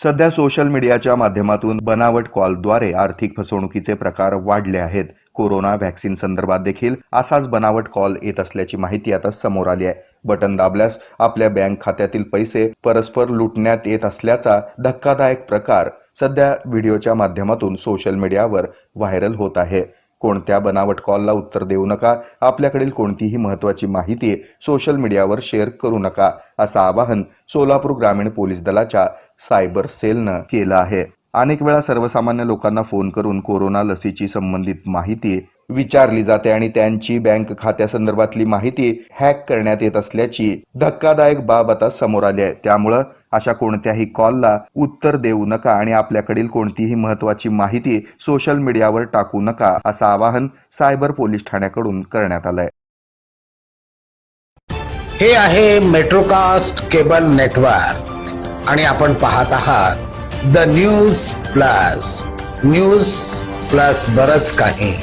सध्या सोशल मीडियाच्या माध्यमातून बनावट कॉलद्वारे आर्थिक फसवणुकीचे प्रकार वाढले आहेत. कोरोना व्हॅक्सिन संदर्भात देखील असाच बनावट कॉल येत असल्याची माहिती आता समोर आली आहे. बटन दाबल्यास आपल्या बँक खात्यातील पैसे परस्पर लुटण्यात येत असल्याचा धक्कादायक प्रकार सध्या व्हिडिओच्या माध्यमातून सोशल मीडियावर व्हायरल होत आहे. कोणत्या बनावट कॉलला उत्तर देऊ नका आपल्याकडील कोणतीही महत्त्वाची माहिती सोशल मीडियावर शेअर करू नका असं आवाहन सोलापूर ग्रामीण पोलीस दलाच्या सायबर सेलनं केलं आहे. अनेक वेळा सर्वसामान्य लोकांना फोन करून कोरोना लसीची संबंधित माहिती विचारली जाते आणि त्यांची बँक खात्यासंदर्भातली माहिती हॅक करण्यात येत असल्याची धक्कादायक बाब आता समोर आली आहे. त्यामुळं अशा कोणत्याही कॉलला उत्तर देऊ नका आणि आपल्याकडील कोणतीही महत्त्वाची माहिती सोशल मीडियावर टाकू नका असं आवाहन सायबर पोलीस ठाण्याकडून करण्यात आलंय. हे आहे मेट्रोकास्ट केबल नेटवर्क आणि आपण पाहत आहात the news plus. News plus बरच काही.